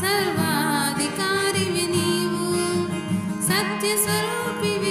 ಸರ್ವಾಧಿಕಾರಿವಿ ನೀವು ಸತ್ಯ ಸ್ವರೂಪಿವಿ